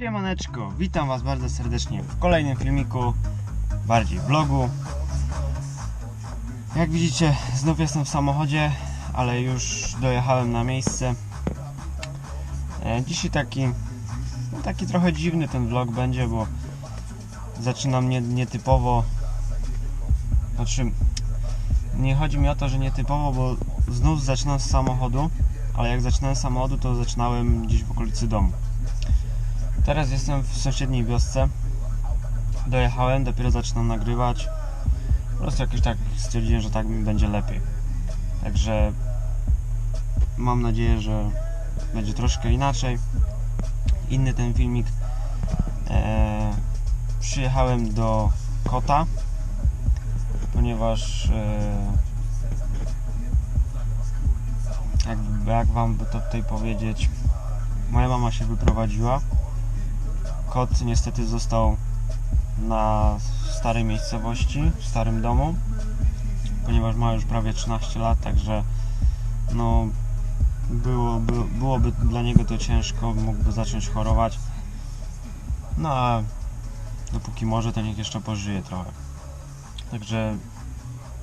Siemaneczko, witam Was bardzo serdecznie w kolejnym filmiku, bardziej vlogu. Jak widzicie, znów jestem w samochodzie, ale już dojechałem na miejsce. E, Dzisiaj taki, no taki trochę dziwny ten vlog będzie, bo zaczynam nie, nietypowo. Znaczy, nie chodzi mi o to, że nietypowo, bo znów zaczynam z samochodu, ale jak zaczynałem z samochodu, to zaczynałem gdzieś w okolicy domu. Teraz jestem w sąsiedniej wiosce. Dojechałem, dopiero zaczynam nagrywać. Po prostu jakoś tak stwierdziłem, że tak mi będzie lepiej. Także mam nadzieję, że będzie troszkę inaczej. Inny ten filmik. Eee, przyjechałem do kota, ponieważ eee, jak, jak wam to tutaj powiedzieć, moja mama się wyprowadziła kot niestety został na starej miejscowości, w starym domu, ponieważ ma już prawie 13 lat, także no było, by, byłoby dla niego to ciężko, mógłby zacząć chorować. No a dopóki może, to niech jeszcze pożyje trochę. Także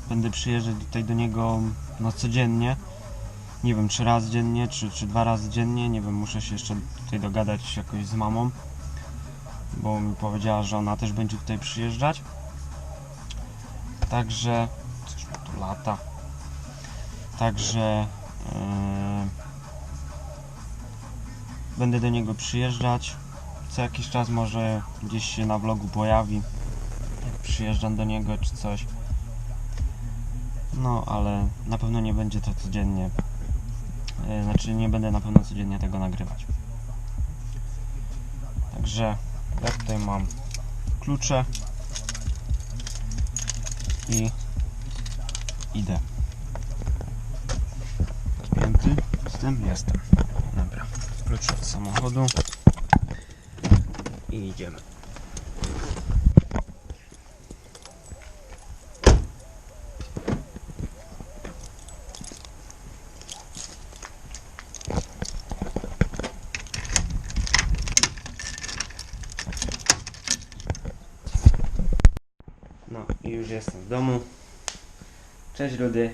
będę przyjeżdżać tutaj do niego no codziennie. Nie wiem, czy raz dziennie, czy, czy dwa razy dziennie. Nie wiem, muszę się jeszcze tutaj dogadać jakoś z mamą bo mi powiedziała, że ona też będzie tutaj przyjeżdżać. Także coś mi tu lata. Także yy, będę do niego przyjeżdżać. Co jakiś czas może gdzieś się na vlogu pojawi. Jak przyjeżdżam do niego czy coś. No, ale na pewno nie będzie to codziennie. Yy, znaczy nie będę na pewno codziennie tego nagrywać. Także ja tutaj mam klucze i idę. Spięty jestem? Jestem. Dobra. Klucze od samochodu i idziemy. No i już jestem w domu. Cześć Rudy.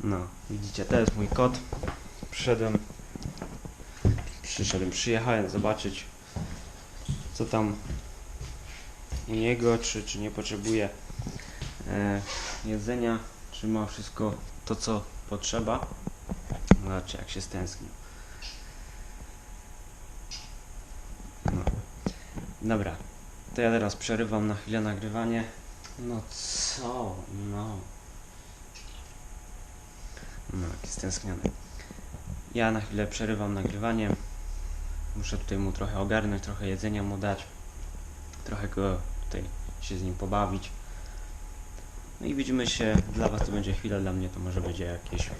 No, widzicie, to jest mój kot. Przyszedłem, przyszedłem, przyjechałem zobaczyć co tam u niego, czy, czy nie potrzebuje e, jedzenia, czy ma wszystko to co potrzeba. Zobaczcie jak się stęsknił. No. Dobra, to ja teraz przerywam na chwilę nagrywanie. No co? No. No, jaki stęskniony. Ja na chwilę przerywam nagrywanie. Muszę tutaj mu trochę ogarnąć, trochę jedzenia mu dać. Trochę go tutaj się z nim pobawić. No i widzimy się. Dla Was to będzie chwila, dla mnie to może będzie jakieś.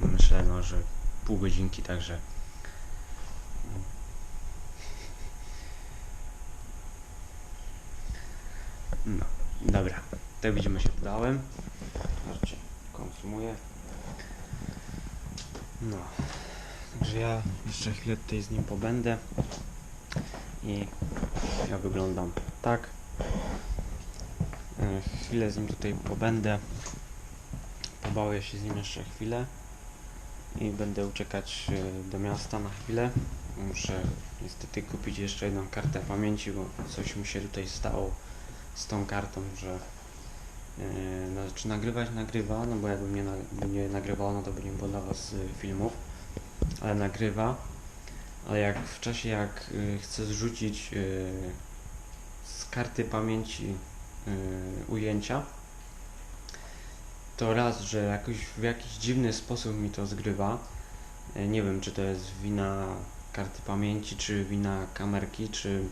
Myślę, no, że pół godzinki, także. No, To widzimy się podałem. Zobaczcie, konsumuję. No. Także ja jeszcze chwilę tutaj z nim pobędę. I ja wyglądam tak. E, Chwilę z nim tutaj pobędę. Pobawię się z nim jeszcze chwilę. I będę uciekać e, do miasta na chwilę. Muszę niestety kupić jeszcze jedną kartę pamięci, bo coś mi się tutaj stało z tą kartą, że yy, znaczy nagrywać nagrywa, no bo jakby nie, nie nagrywało, no to by nie było dla Was y, filmów, ale nagrywa, ale jak w czasie jak y, chcę zrzucić y, z karty pamięci ujęcia, to raz, że jakoś w jakiś dziwny sposób mi to zgrywa, nie wiem czy to jest wina karty pamięci, czy wina kamerki, czy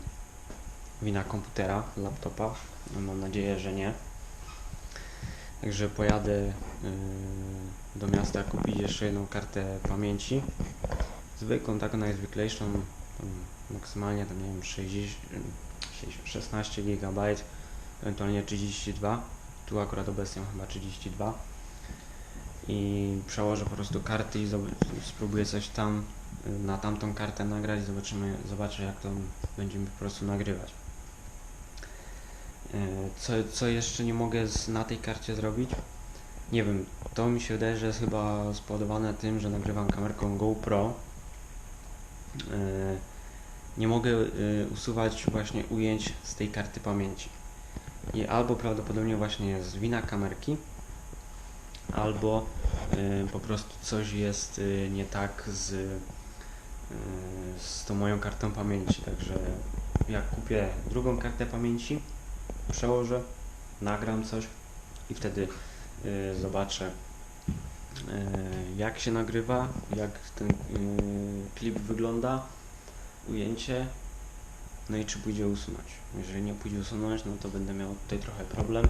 wina komputera, laptopa. No, mam nadzieję, że nie. Także pojadę yy, do miasta kupić jeszcze jedną kartę pamięci. Zwykłą, taką najzwyklejszą, maksymalnie tam nie wiem 60, 16 GB, ewentualnie 32. Tu akurat obecnie mam chyba 32. i przełożę po prostu karty i spróbuję coś tam y, na tamtą kartę nagrać, zobaczymy, zobaczę jak to będziemy po prostu nagrywać. Y, Co, co jeszcze nie mogę z, na tej karcie zrobić? Nie wiem, to mi się wydaje, że jest chyba spowodowane tym, że nagrywam kamerką GoPro. Y, Nie mogę y, usuwać właśnie ujęć z tej karty pamięci. I albo prawdopodobnie właśnie jest wina kamerki, albo po prostu coś jest nie tak z, z tą moją kartą pamięci. Także jak kupię drugą kartę pamięci, przełożę, nagram coś i wtedy y, zobaczę y, jak się nagrywa, jak ten y, klip wygląda, ujęcie, no i czy pójdzie usunąć. Jeżeli nie pójdzie usunąć, no to będę miał tutaj trochę problem,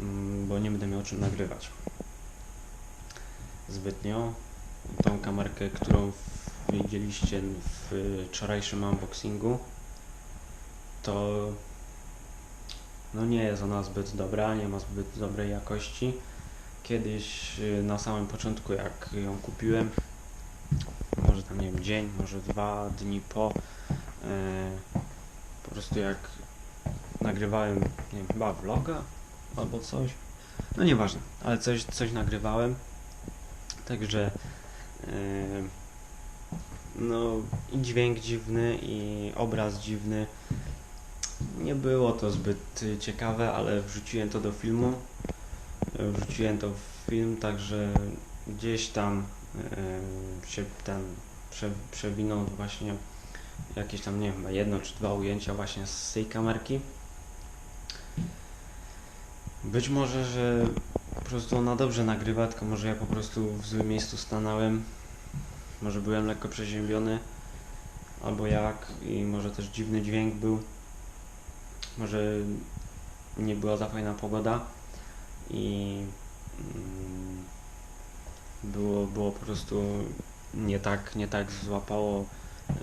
mm, bo nie będę miał czym nagrywać zbytnio. Tą kamerkę, którą widzieliście w wczorajszym unboxingu, to no nie jest ona zbyt dobra, nie ma zbyt dobrej jakości. Kiedyś y, na samym początku, jak ją kupiłem, może tam nie wiem, dzień, może dwa dni po, y, po prostu jak nagrywałem, nie wiem, chyba vloga albo coś, no nieważne, ale coś, coś nagrywałem, także y, no i dźwięk dziwny i obraz dziwny. Nie było to zbyt y, ciekawe, ale wrzuciłem to do filmu. Wrzuciłem to w film, także gdzieś tam y, się ten prze, przewinął właśnie jakieś tam, nie wiem, jedno czy dwa ujęcia właśnie z tej kamerki. Być może, że po prostu ona dobrze nagrywa, tylko może ja po prostu w złym miejscu stanąłem. Może byłem lekko przeziębiony, albo jak, i może też dziwny dźwięk był. Może nie była za fajna pogoda i mm, było, było po prostu nie tak, nie tak złapało y,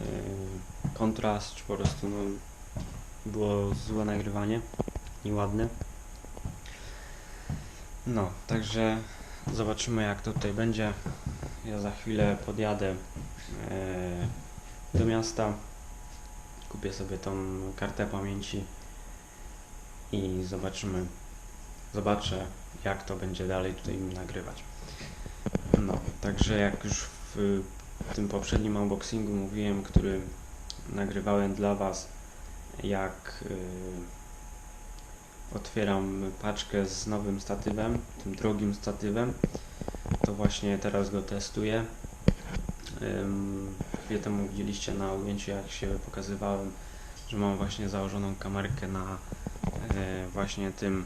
kontrast, czy po prostu no, było złe nagrywanie, nieładne. No, także zobaczymy jak to tutaj będzie. Ja za chwilę podjadę e, do miasta, kupię sobie tą kartę pamięci i zobaczymy, zobaczę jak to będzie dalej tutaj nagrywać. No, także jak już w tym poprzednim unboxingu mówiłem, który nagrywałem dla Was, jak y, otwieram paczkę z nowym statywem, tym drogim statywem, to właśnie teraz go testuję. Chwilę temu widzieliście na ujęciu, jak się pokazywałem, że mam właśnie założoną kamerkę na właśnie tym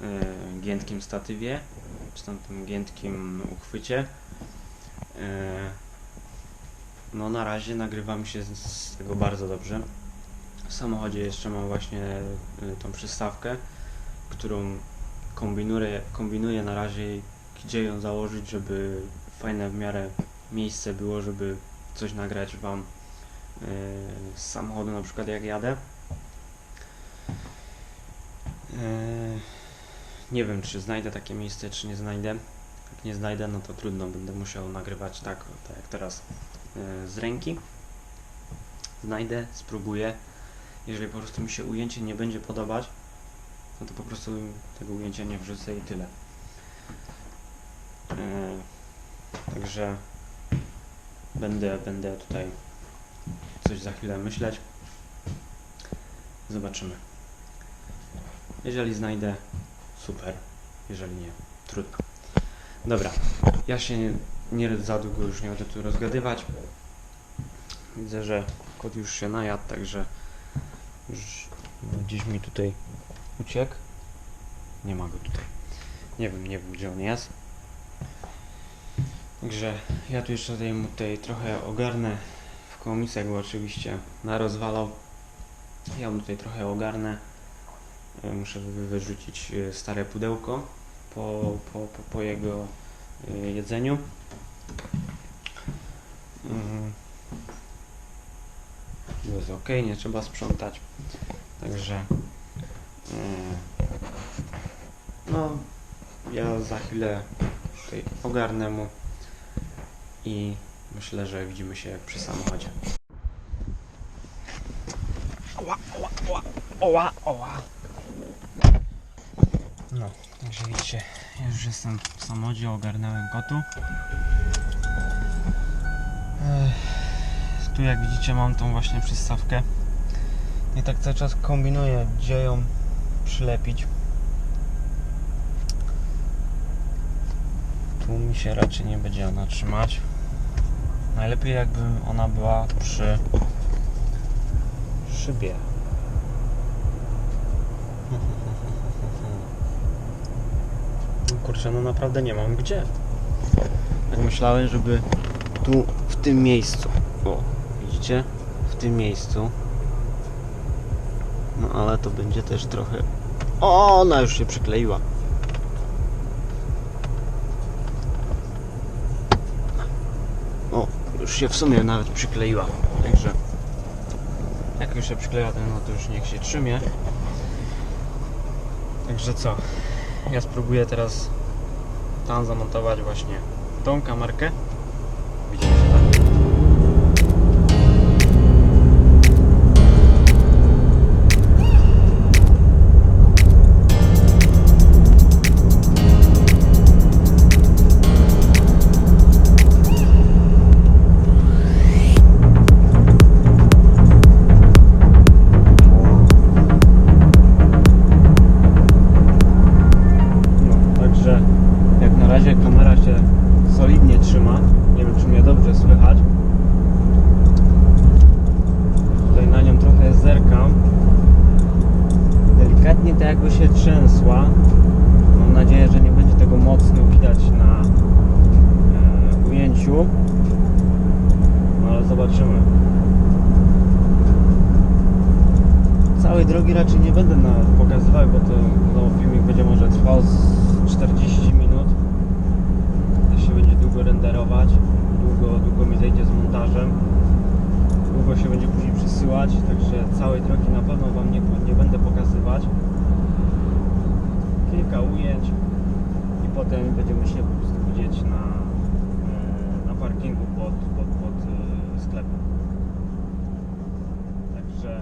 e, giętkim statywie, czy tam tym giętkim uchwycie. E, no na razie nagrywa mi się z- tego bardzo dobrze. W samochodzie jeszcze mam właśnie tą przystawkę, którą kombinuję, kombinuję na razie gdzie ją założyć, żeby fajne w miarę miejsce było, żeby coś nagrać Wam z samochodu, na przykład jak jadę. Y, Nie wiem, czy znajdę takie miejsce, czy nie znajdę. Jak nie znajdę, no to trudno, będę musiał nagrywać tak, tak jak teraz y, z ręki. Znajdę, spróbuję. Jeżeli po prostu mi się ujęcie nie będzie podobać, no to po prostu tego ujęcia nie wrzucę i tyle. E, także będę, będę tutaj coś za chwilę myśleć. Zobaczymy. Jeżeli znajdę, super. Jeżeli nie, trudno. Dobra, ja się nie, nie za długo już nie będę tu rozgadywać. Widzę, że kot już się najadł, także już gdzieś mi tutaj uciekł. Nie ma go tutaj. Nie wiem, nie wiem gdzie on jest. Także ja tu jeszcze tutaj tutaj trochę ogarnę w komisach, bo oczywiście narozwalał. Ja mu tutaj trochę ogarnę. E, Muszę wy- wyrzucić e, stare pudełko po, po, po, po jego e, jedzeniu. Mhm. Jest ok, nie trzeba sprzątać. Także no ja za chwilę tutaj ogarnę mu i myślę, że widzimy się przy samochodzie. Oła, oła, oła, oła, oła. No, także widzicie, już jestem w samochodzie, ogarnąłem kotu. Tu jak widzicie mam tą właśnie przystawkę. I tak cały czas kombinuję, gdzie ją przylepić. Tu mi się raczej nie będzie ona trzymać. Najlepiej jakby ona była przy szybie. No Kurczę, no naprawdę nie mam gdzie. Tak myślałem, żeby tu w tym miejscu. O, widzicie? W tym miejscu. No ale to będzie też trochę. O, ona już się przykleiła. O, już się w sumie nawet przykleiła. Także jak już się przykleja, to no to już niech się trzymie. Także co? Ja spróbuję teraz tam zamontować właśnie tą kamerkę. Będziemy się po prostu widzieć na, e, na parkingu pod, pod, pod e, sklepem. Także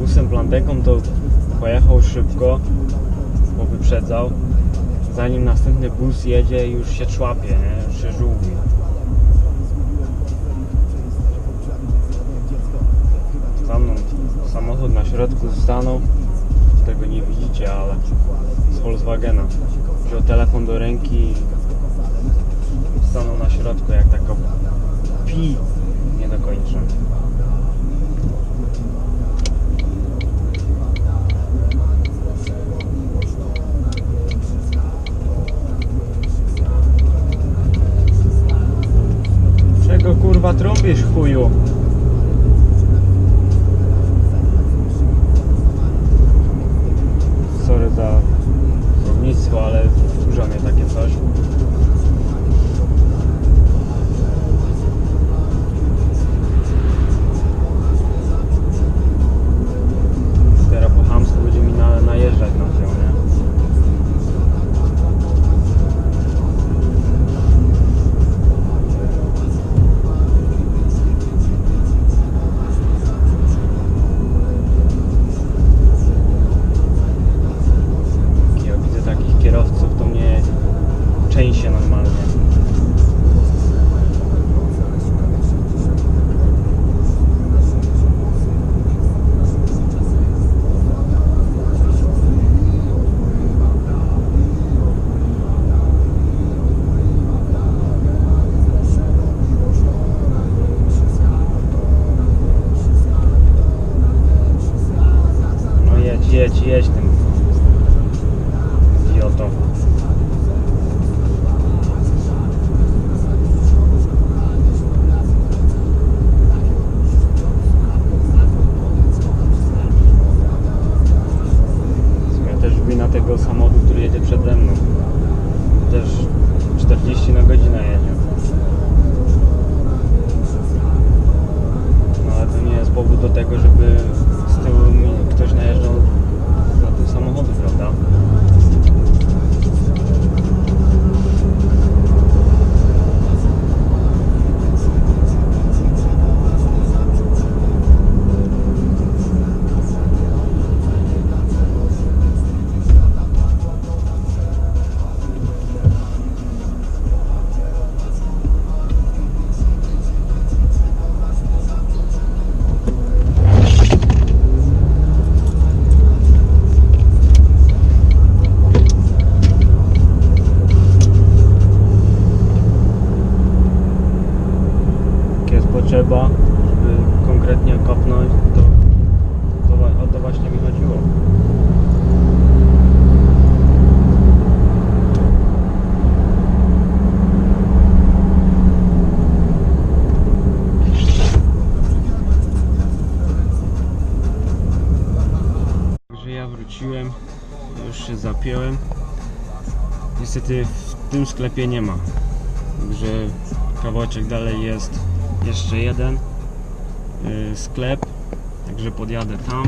busem planteką to pojechał szybko, bo wyprzedzał. Zanim następny bus jedzie, już się człapie, nie? już się żółwi. Za mną samochód na środku stanął. Tego nie widzicie, ale z Volkswagena. Wziął telefon do ręki i stanął na środku jak taka pi. Jedź, Niestety w tym sklepie nie ma. Także kawałeczek dalej jest jeszcze jeden y, sklep. Także podjadę tam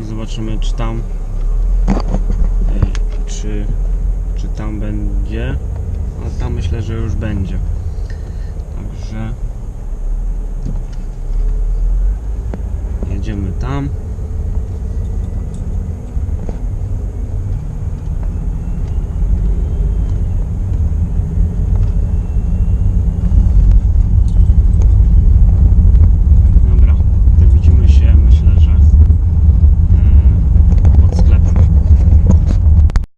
i zobaczymy czy tam y, czy, czy tam będzie. A tam myślę, że już będzie. Także jedziemy tam. Dobra, to widzimy się myślę, że e, pod sklepem.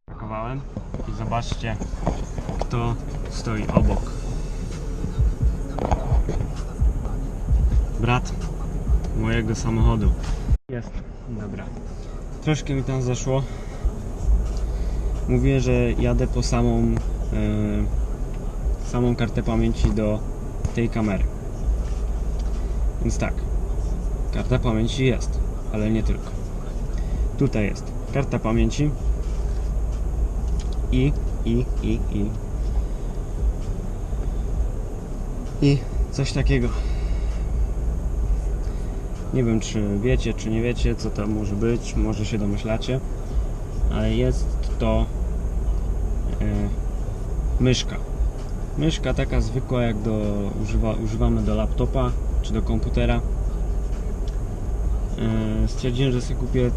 Pakowałem i zobaczcie kto stoi obok. Brat mojego samochodu. Jest, dobra. Troszkę mi tam zeszło. Mówię, że jadę po samą e, samą kartę pamięci do tej kamery. Więc tak, karta pamięci jest, ale nie tylko. Tutaj jest karta pamięci i, i, i, i. I coś takiego. Nie wiem, czy wiecie, czy nie wiecie, co tam może być, może się domyślacie, ale jest to e, myszka. Myszka taka zwykła, jak do, używa, używamy do laptopa czy do komputera. E, stwierdziłem, że sobie kupię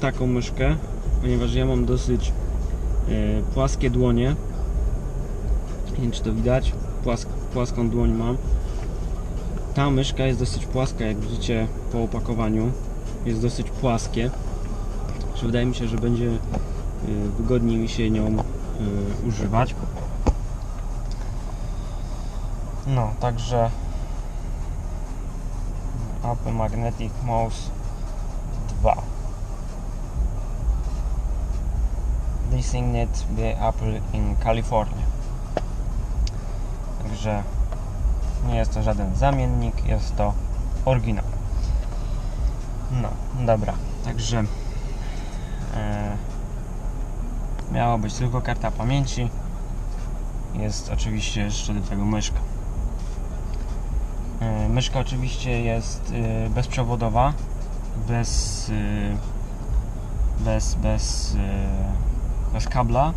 taką myszkę, ponieważ ja mam dosyć e, płaskie dłonie. Nie wiem, czy to widać. Płask, płaską dłoń mam. Ta myszka jest dosyć płaska, jak widzicie po opakowaniu. Jest dosyć płaskie. Że wydaje mi się, że będzie y, wygodniej mi się nią y, używać. No, także Apple Magnetic Mouse 2 Designed by Apple in California. Także nie jest to żaden zamiennik, jest to oryginał. No, dobra, także e, miała być tylko karta pamięci. Jest oczywiście jeszcze do tego myszka. E, myszka oczywiście jest e, bezprzewodowa, bez, e, bez, bez, e, bez kabla.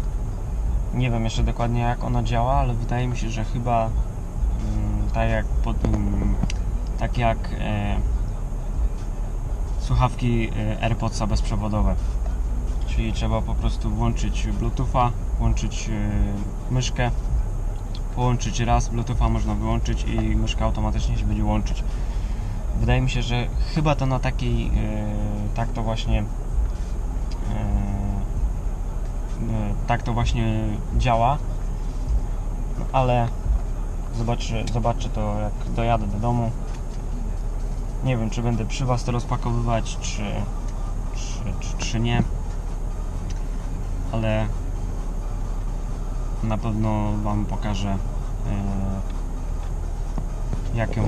Nie wiem jeszcze dokładnie jak ona działa, ale wydaje mi się, że chyba mm, tak jak pod, tak jak e, słuchawki e, AirPodsa bezprzewodowe. Czyli trzeba po prostu włączyć Bluetootha, włączyć e, myszkę, połączyć raz, Bluetootha można wyłączyć i myszka automatycznie się będzie łączyć. Wydaje mi się, że chyba to na takiej, e, tak to właśnie e, e, tak to właśnie działa, ale zobaczę, zobaczę to jak dojadę do domu. Nie wiem, czy będę przy Was to rozpakowywać, czy, czy, czy, czy nie, ale na pewno Wam pokażę, e, jak ją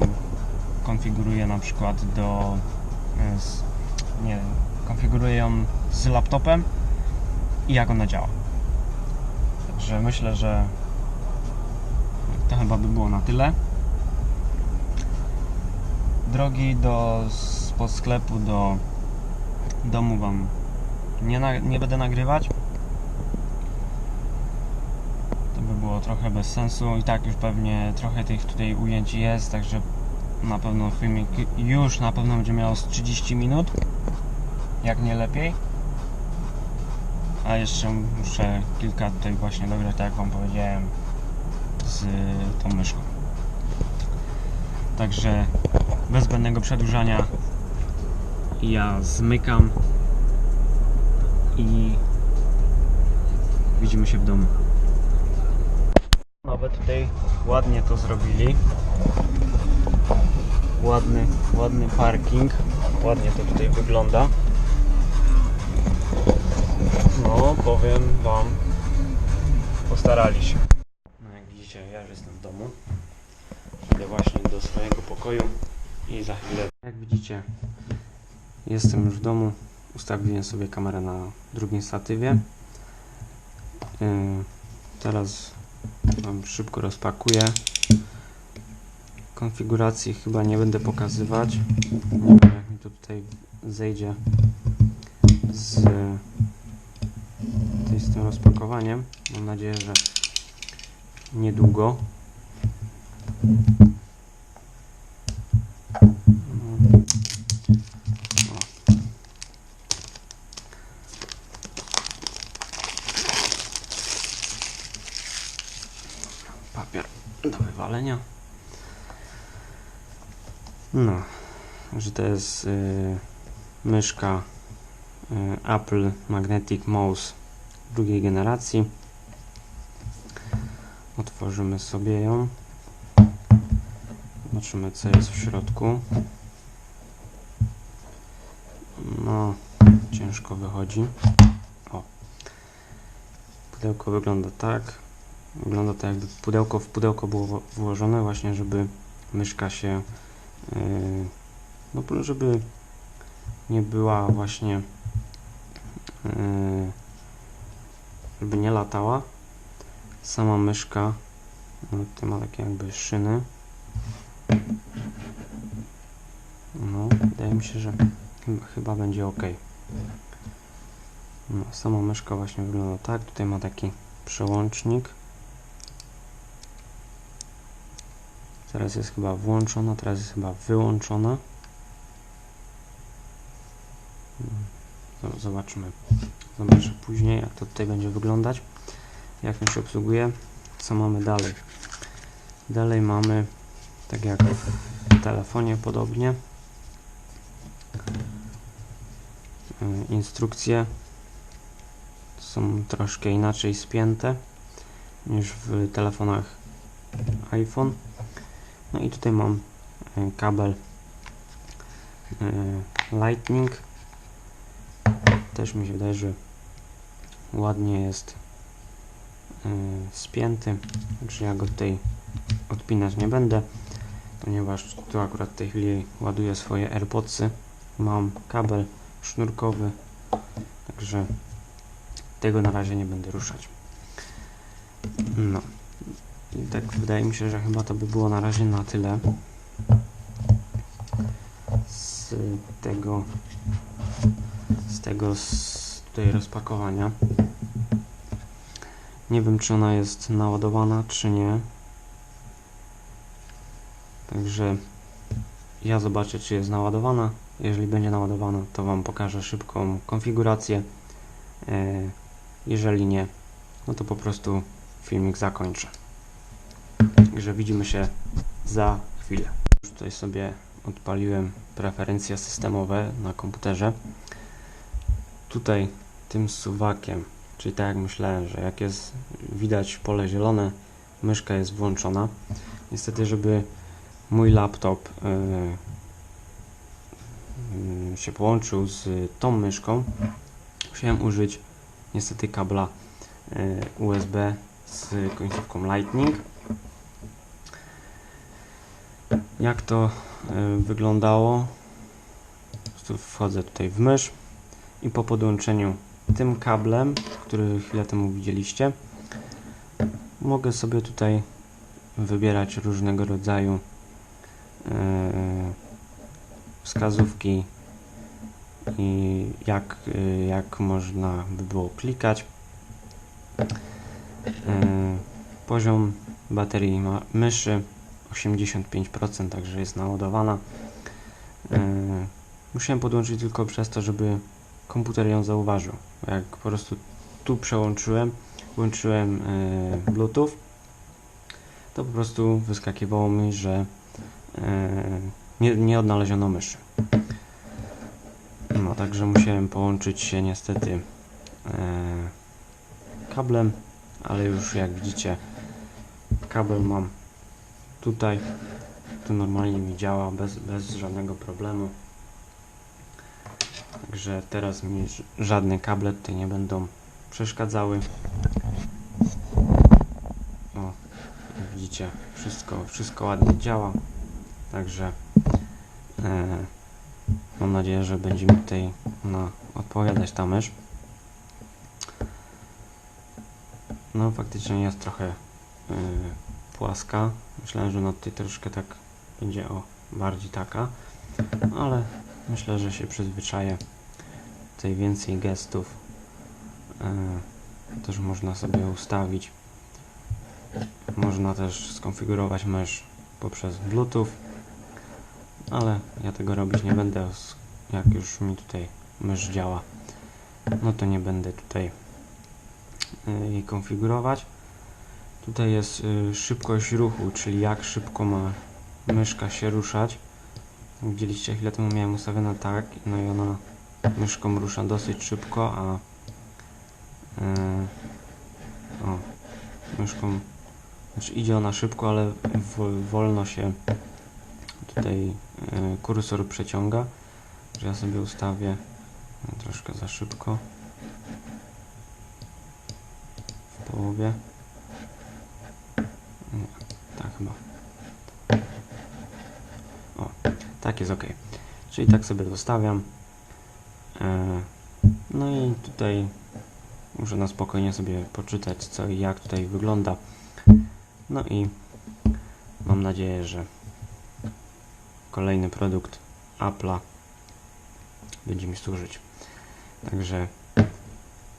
konfiguruję na przykład do. e, Z, nie konfiguruję ją z laptopem i jak ona działa. Także myślę, że to chyba by było na tyle. Drogi do spod sklepu do domu Wam nie, na, nie będę nagrywać. To by było trochę bez sensu. I tak już pewnie trochę tych tutaj ujęć jest, także na pewno filmik już na pewno będzie miał z 30 minut. Jak nie lepiej. A jeszcze muszę kilka tutaj właśnie dograć, tak jak Wam powiedziałem, z tą myszką. Także bez zbędnego przedłużania ja zmykam i widzimy się w domu. Nawet tutaj ładnie to zrobili. Ładny, ładny parking. Ładnie to tutaj wygląda. No, powiem Wam, postarali się. No jak widzicie, ja już jestem w domu. Idę właśnie do swojego pokoju i za chwilę. Jak widzicie, jestem już w domu ustawiłem sobie kamerę na drugim statywie. Teraz szybko rozpakuję. Konfiguracji chyba nie będę pokazywać. Nie wiem jak mi to tutaj zejdzie z, tutaj z tym rozpakowaniem. Mam nadzieję, że niedługo. Papier do wywalenia. No, że to jest y, myszka y, Apple Magnetic Mouse drugiej generacji. Otworzymy sobie ją. Zobaczymy co jest w środku. No, ciężko wychodzi. O. Pudełko wygląda tak. Wygląda to jakby pudełko w pudełko było włożone właśnie, żeby myszka się yy, no żeby nie była właśnie yy, żeby nie latała. Sama myszka no, ma takie jakby szyny. No, wydaje mi się, że chyba, chyba będzie ok. No, sama myszka właśnie wygląda tak. Tutaj ma taki przełącznik. Teraz jest chyba włączona, teraz jest chyba wyłączona. Mm, Zobaczymy. Zobaczę później, jak to tutaj będzie wyglądać. Jak on się obsługuje. Co mamy dalej? Dalej mamy, tak jak w telefonie podobnie, y, instrukcje są troszkę inaczej spięte niż w telefonach iPhone. No i tutaj mam y, kabel y, Lightning. Też mi się wydaje, że ładnie jest y, spięty, także ja go tutaj odpinać nie będę, ponieważ tu akurat w tej chwili ładuję swoje AirPodsy. Mam kabel sznurkowy, także tego na razie nie będę ruszać. No. I tak wydaje mi się, że chyba to by było na razie na tyle z tego z tego z tutaj rozpakowania. Nie wiem czy ona jest naładowana czy nie. Także ja zobaczę czy jest naładowana. Jeżeli będzie naładowana to Wam pokażę szybką konfigurację. E, jeżeli nie, no to po prostu filmik zakończę. Także widzimy się za chwilę. Już tutaj sobie odpaliłem preferencje systemowe na komputerze. Tutaj tym suwakiem, czyli tak jak myślałem, że jak jest widać pole zielone, myszka jest włączona. Niestety, żeby mój laptop yy, się połączył z tą myszką, musiałem użyć niestety kabla yy, USB z końcówką Lightning. Jak to y, wyglądało? Wchodzę tutaj w mysz i po podłączeniu tym kablem, który chwilę temu widzieliście, mogę sobie tutaj wybierać różnego rodzaju y, wskazówki i jak, y, jak można by było klikać. Poziom baterii myszy 85%, także jest naładowana. Yy, musiałem podłączyć tylko przez to, żeby komputer ją zauważył. Jak po prostu tu przełączyłem, włączyłem yy, Bluetooth, to po prostu wyskakiwało mi, że yy, nie, nie odnaleziono myszy. No, także musiałem połączyć się niestety kablem, ale już jak widzicie, kabel mam tutaj to normalnie mi działa bez, bez żadnego problemu także teraz mi żadne kable tutaj nie będą przeszkadzały o widzicie wszystko, wszystko ładnie działa także e, mam nadzieję, że będzie mi tutaj na odpowiadać ta mysz. No faktycznie jest trochę yy, płaska. Myślałem, że na tutaj troszkę tak będzie o bardziej taka, ale myślę, że się przyzwyczaję. Tutaj więcej gestów yy, też można sobie ustawić. Można też skonfigurować mysz poprzez Bluetooth, ale ja tego robić nie będę, jak już mi tutaj mysz działa. No to nie będę tutaj y, jej konfigurować. Tutaj jest y, szybkość ruchu, czyli jak szybko ma myszka się ruszać. Widzieliście chwilę temu miałem ustawione tak, no i ona myszką rusza dosyć szybko, a y, o, myszką znaczy idzie ona szybko, ale wo- wolno się tutaj y, kursor przeciąga, że ja sobie ustawię no, troszkę za szybko w połowie chyba o, tak jest ok czyli tak sobie zostawiam. E, no i tutaj muszę na spokojnie sobie poczytać co i jak tutaj wygląda. No i mam nadzieję, że kolejny produkt Apple'a będzie mi służyć. Także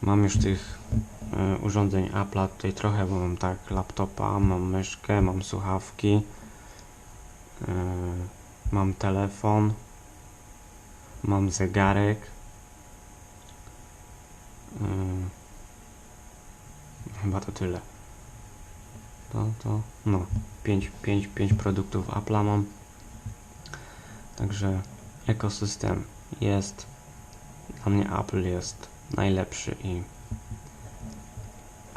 mam już tych urządzeń Apple'a tutaj trochę, bo mam tak laptopa, mam myszkę, mam słuchawki, y, mam telefon, mam zegarek. Y, chyba to tyle. To, to, no, 5, 5, 5 produktów Apple'a mam. Także ekosystem jest, dla mnie Apple jest najlepszy i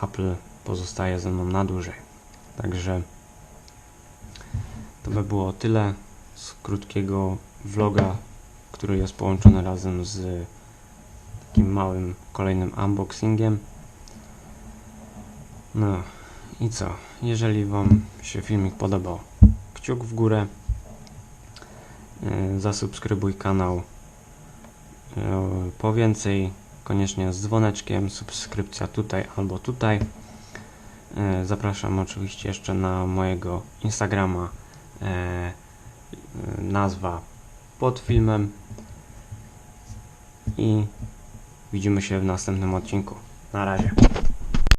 Apple pozostaje ze mną na dłużej. Także to by było tyle z krótkiego vloga, który jest połączony razem z takim małym kolejnym unboxingiem. No i co? Jeżeli Wam się filmik podobał, kciuk w górę. Yy, Zasubskrybuj kanał yy, po więcej. Koniecznie z dzwoneczkiem, subskrypcja tutaj albo tutaj. Yy, Zapraszam oczywiście jeszcze na mojego Instagrama. yy, yy, Nazwa pod filmem. I widzimy się w następnym odcinku. Na razie.